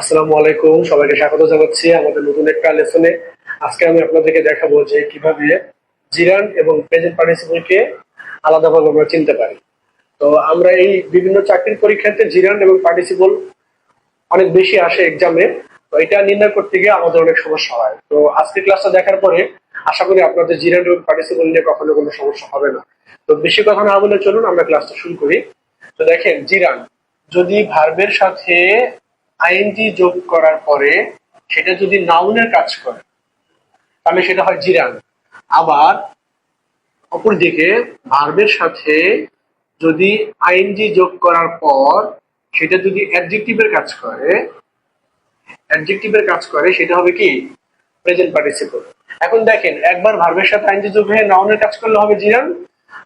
আসসালামু আলাইকুম, সবাইকে স্বাগত জানাচ্ছি আমাদের নতুন একটা লেসনে আজকে আমি আপনাদেরকে দেখাবো যে কীভাবে জিরান এবং প্রেজেন্ট পার্টিসিপলকে আলাদাভাবে আমরা চিনতে পারি। তো আমরা এই বিভিন্ন চাকরির পরীক্ষাতে জিরান এবং পার্টিসিপল অনেক বেশি আসে এক্সামে তো এটা নির্ণয় করতে গিয়ে আমাদের অনেক সমস্যা হয়। তো আজকের ক্লাসটা দেখার পরে আশা করি আপনাদের জিরান এবং পার্টিসিপল নিয়ে কখনো কোনো সমস্যা হবে না। তো বেশি কথা না বলে চলুন, আমরা ক্লাসটা শুরু করি। তো দেখেন, জিরান, যদি ভার্বের সাথে আইএনজি যোগ করার পরে সেটা যদি নাউনের কাজ করে, তাহলে সেটা হয় জিরান। আবার অপরদিকে ভার্বের সাথে যদি আইএনজি যোগ করার পর সেটা যদি অ্যাডজেক্টিভের কাজ করে, অ্যাডজেক্টিভের কাজ করে, সেটা হবে কি? প্রেজেন্ট পার্টিসিপল এখন দেখেন, একবার ভার্বের সাথে আইনজি যোগ হয়ে নাউনের কাজ করলে হবে জিরান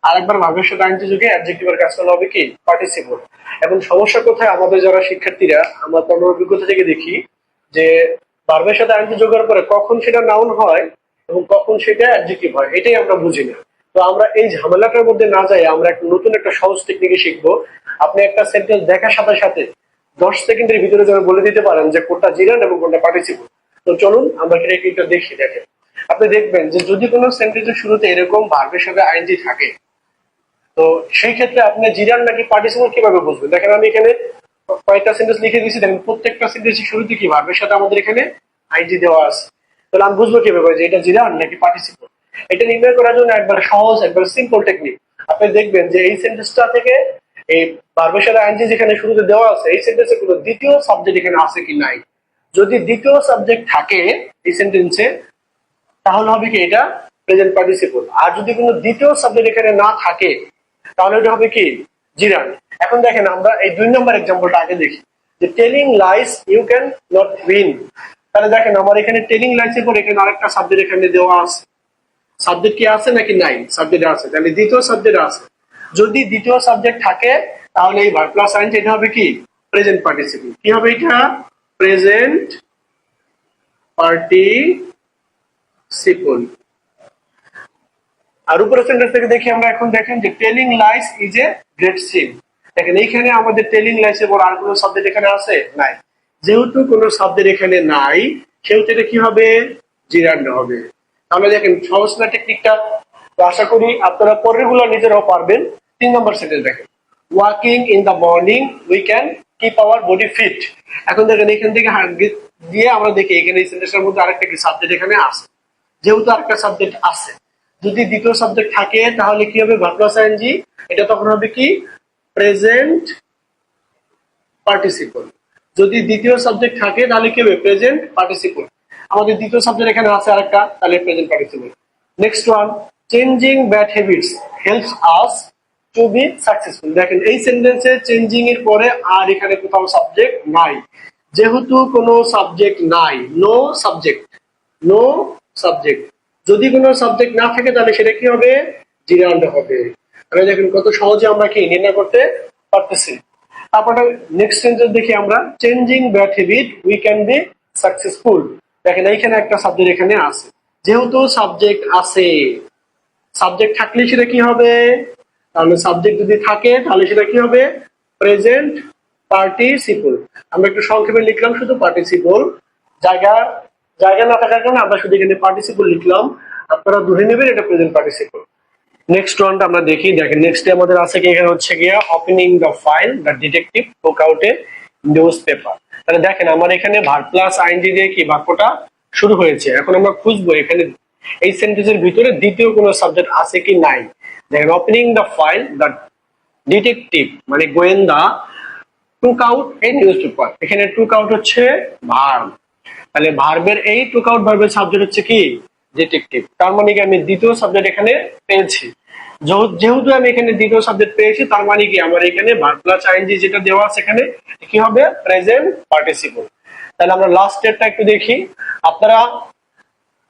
আর একবার ভার্বের সাথে আইনজি যোগে অ্যাডজেক্টিভের কাজ করলে হবে কি? পার্টিসিপল এখন সমস্যা কোথায়? আমাদের যারা শিক্ষার্থীরা, আমরা তোমার অভিজ্ঞতা থেকে দেখি যে ভার্বের সাথে আইনজি যোগের পরে কখন সেটা নাউন হয় এবং কখন সেটা অ্যাডজেক্টিভ হয়, এটাই আমরা বুঝি না। তো আমরা এই ঝামেলাটার মধ্যে না যাই, আমরা একটা নতুন একটা সহজ টেকনিকে শিখব। আপনি একটা সেন্টেন্স দেখার সাথে সাথে দশ সেকেন্ডের ভিতরে যেন বলে দিতে পারেন যে কোনটা জিরান এবং কোনটা পার্টিসিপল তো চলুন, আমরা একটু দেখি, দেখেন। আপনি দেখবেন যে যদি কোনো সেন্টেন্সের শুরুতে এরকম ভার্বের সাথে আইনজি থাকে তো সেই ক্ষেত্রে আপনি জিরান নাকি পার্টিসিপল কীভাবে বুঝবেন? দেখেন, আমি এখানে কয়েকটা সেন্টেন্স লিখে দিয়েছি, দেখেন, প্রত্যেকটা সেন্টেন্সের শুরুতে কি ভার্বের সাথে আমাদের এখানে আইনজি দেওয়া আছে। তাহলে আমি বুঝব কীভাবে যে এটা জিরান নাকি পার্টিসিপল এটা নির্ণয় করার জন্য একবার সহজ, একবার সিম্পল টেকনিক আপনি দেখবেন যে এই সেন্টেন্সটা থেকে এই ভার্বের সাথে আইনজি যেখানে শুরুতে দেওয়া আছে, এই সেন্টেন্সে কোনো দ্বিতীয় সাবজেক্ট এখানে আছে কি নাই? যদি দ্বিতীয় সাবজেক্ট থাকে এই সেন্টেন্সে তাহলে হবে কি এটা প্রেজেন্ট পার্টিসিপল আর যদি কোনো দ্বিতীয় সাবজেক্ট এখানে না থাকে তাহলে এটা হবে কি? জিরান এখন দেখেন আমরা এই দুই নম্বর এক্সাম্পলটা আগে দেখি। যে telling lies you can not win তাহলে দেখেন আমার এখানে টেলিং লাইসের পর এখানে আরেকটা সাবজেক্ট এখানে দেওয়া আছে। সাবজেক্ট কি আছে নাকি নাই? সাবজেক্ট আছে। তাহলে দ্বিতীয় সাবজেক্ট আছে। যদি দ্বিতীয় সাবজেক্ট থাকে, তাহলে এই ভার প্লাস সাইন্স এটা হবে কি? প্রেজেন্ট পার্টিসিপল কি হবে এটা? প্রেজেন্ট পার্টিসিপল আর উপরের সেন্টার থেকে দেখি আমরা এখন দেখেন যে telling lies is a great sin দেখেন, এইখানে আমাদের টেলিং লাইসের পর আর কোনো সাবজেক্ট এখানে আছে? নাই। যেহেতু কোনো সাবজেক্ট এখানে নাই, সেহেতু এটা কি হবে? জিরান্ড হবে। তাহলে দেখেন, সহজ না টেকনিকটা তো আশা করি আপনারা পরেরগুলো নিজেরাও পারবেন। তিন নম্বর সেন্টেন্স দেখেন। Walking in the morning we can keep our body fit এখন দেখেন এখান থেকে দিয়ে আমরা দেখি এখানে এই সেন্টেন্সের মধ্যে আরেকটা কি সাবজেক্ট এখানে আছে? যেহেতু আরেকটা সাবজেক্ট আছে। যদি দ্বিতীয় সাবজেক্ট থাকে, তাহলে কি হবে? ভার্বপ্লাস আইএনজি এটা তখন হবে কি? প্রেজেন্ট পার্টিসিপল যদি দ্বিতীয় সাবজেক্ট থাকে, তাহলে কি হবে? প্রেজেন্ট পার্টিসিপল আমাদের দ্বিতীয় সাবজেক্ট এখানে আছে আরেকটা, তাহলে present participle next one changing bad habits helps us to be successful দেখেন, এই সেন্টেন্সে চেঞ্জিং এর পরে আর এখানে কোথাও সাবজেক্ট নাই। যেহেতু কোনো সাবজেক্ট নাই নো সাবজেক্ট নো সাবজেক্ট যদি কোনো সাবজেক্ট না থাকে, তাহলে সেটা কি হবে? জিরান্ড হবে। তাহলে দেখেন কত সহজে আমরা কি নির্ণয় করতে পারতেছি। তারপরে নেক্সট সেন্টেন্স দেখি আমরা। Changing bad habit we can be successful দেখেন এইখানে একটা সাবজেক্ট এখানে আছে। যেহেতু সাবজেক্ট আছে সাবজেক্ট থাকলে সেটা কি হবে? তাহলে সাবজেক্ট যদি থাকে, তাহলে সেটা কি হবে? প্রেজেন্ট পার্টিসিপল আমরা একটু সংক্ষেপে লিখলাম শুধু পার্টিসিপল জায়গা জায়গা না থাকার কারণে আমরা শুধু এখানে পার্টিসিপল লিখলাম। আপনারা ধরে নেবেন এটা প্রেজেন্ট পার্টিসিপল নেক্সট ওয়ানটা আমরা দেখি, দেখেন নেক্সট আমাদের আছে কি? এখানে হচ্ছে গিয়া opening the file the detective a newspaper তাহলে দেখেন আমার এখানে ভার প্লাস আইনজি দিয়ে কি বাক্যটা শুরু হয়েছে। এখন আমরা খুঁজবো এখানে এই সেন্টেন্সের ভিতরে দ্বিতীয় কোনো সাবজেক্ট আছে কি নাই? দেখেন opening the file the detective মানে গোয়েন্দা টুক আউট এই নিউজ পেপার এখানে টুক আউট হচ্ছে ভার্ব তাহলে ভার্বের এই টুক আউট ভার্বের সাবজেক্ট হচ্ছে কি? ডিটেকটিভ তার মানে কি আমি দ্বিতীয় সাবজেক্ট এখানে পেয়েছি। যেহ- যেহেতু আমি এখানে দ্বিতীয় সাবজেক্ট পেয়েছি, তার মানে কি আমার এখানে ভার্ব প্লাস আইএনজি যেটা দেওয়া আছে এখানে, কি হবে? প্রেজেন্ট পার্টিসিপল তাহলে আমরা লাস্ট ডেটটা একটু দেখি। আপনারা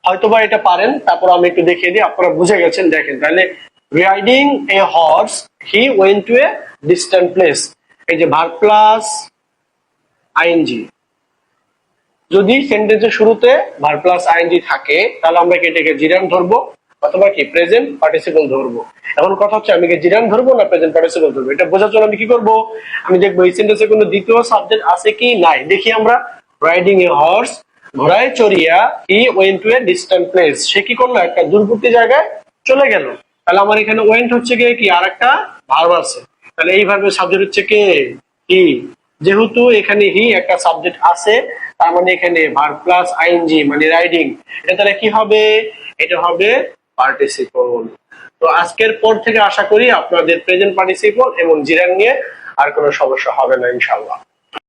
হয়তোবা এটা পারেন, তারপর আমি একটু দেখিয়ে দিই। আপনারা বুঝে গেছেন, দেখেন। তাহলে riding a horse he went to a distant place এই যে ভার প্লাস আইএনজি যদি সেন্টেন্সের শুরুতে ভার প্লাস আইএনজি থাকে, তাহলে আমরা কি এটাকে জিরান ধরবো? অথবা কি প্রেজেন্ট পার্টিসিপল ধরবো? এখন কথা হচ্ছে, আমি কি জিরান ধরবো না প্রেজেন্ট পার্টিসিপল ধরবো? এটা বোঝার জন্য আমি কি করব? আমি দেখব এই সেন্টেন্সে কোনো দ্বিতীয় সাবজেক্ট আছে কি? নাই। দেখি আমরা রাইডিং এ হর্স ঘোড়ায় চড়িয়া he went to a distant place সে কি করল? একটা দূরবর্তী জায়গায় চলে গেল। তাহলে আমার এখানে ওয়েন্ট হচ্ছে কি? আর একটা ভার্ব আছে। তাহলে এই ভার্বের সাবজেক্ট হচ্ছে কে? হি যেহেতু এখানে হি একটা সাবজেক্ট আছে, তার মানে এখানে ভার্ব প্লাস আইএনজি মানে রাইডিং এটা তাহলে কি হবে? এটা হবে পার্টিসিপল তো আজকের পর থেকে আশা করি আপনাদের প্রেজেন্ট পার্টিসিপল এবং নিয়ে আর কোনো সমস্যা হবে না ইনশাল্লাহ